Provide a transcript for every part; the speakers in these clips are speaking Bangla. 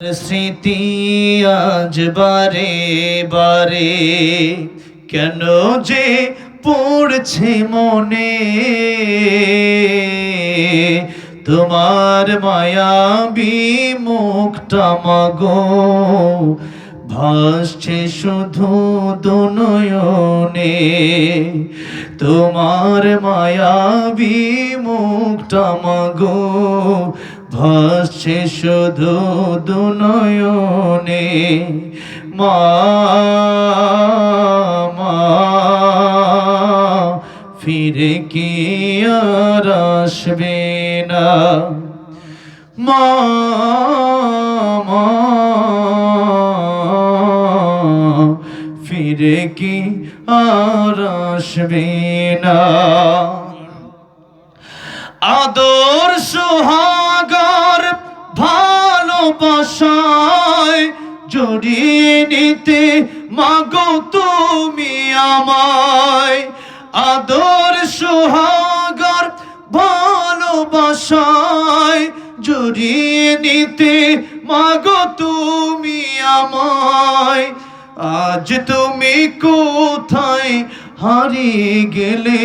স্মৃতি আজ বারে বারে, কেন যে পড়ছে মনে? তোমার মায়াবী মুখটা মাগো, ভাসছে শুধু দুনয়নে। তোমার মায়াবী মুখটা মাগো ভাসছে শুধু দুনয়নে। মা ফিরে কি আর আসবে না? মা ফিরে কি আর আসবে না? আদর সোহাগার ভালোবাসায় জড়িয়ে নিতে, মাগো তুমি আমায়। আদর, সোহাগার ভালোবাসায় জড়িয়ে নিতে, মাগো তুমি আমায়। আজ তুমি কোথায় হারিয়ে গেলে?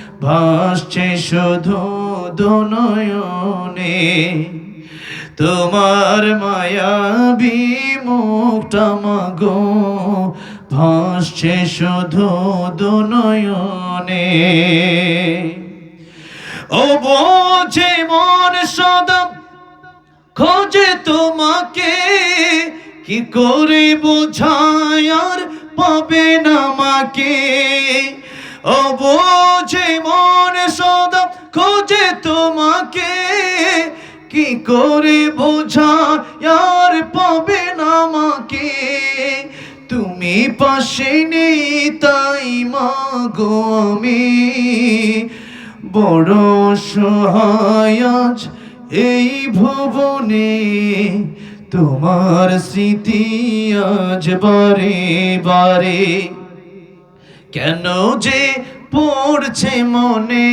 ভাসছে শুধু দুনয়নে। তোমার মায়াবী মুখটা মাগো। ভাসছে শুধু দুনয়নে। ও বোঝে মন সদম, খোঁজে তোমাকে। কি করে বোঝায় আর পাবে না মাকে ও বোঝে করে বোঝা, আর পাবে না মাকে তুমি পাশে নেই, তাই মাগো আমি। বড় সহায় এই ভুবনে, তোমার স্মৃতি আজ বারে বারে। কেন যে পড়ছে মনে?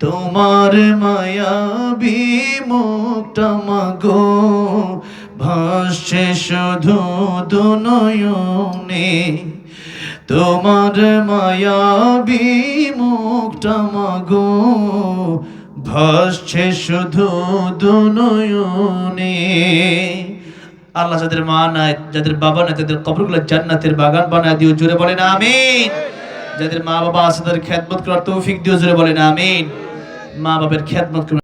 তোমার মায়াবী মুখটা মাগো। ভাসছে শুধু দুনয়নে। তোমার মায়াবী মুখটা মাগো। ভাসছে শুধু দুনয়নে। আল্লাহ যাদের মা নাই, যাদের বাবা নাই, তাদের কবরগুলো জান্নাতের বাগান বানায় দিও, জোরে বলেন আমিন। যাদের মা বাবা আছে, তাদের খেদমত করার তৌফিক দিও, জোরে বলেন আমিন। মা বাবার খেদমত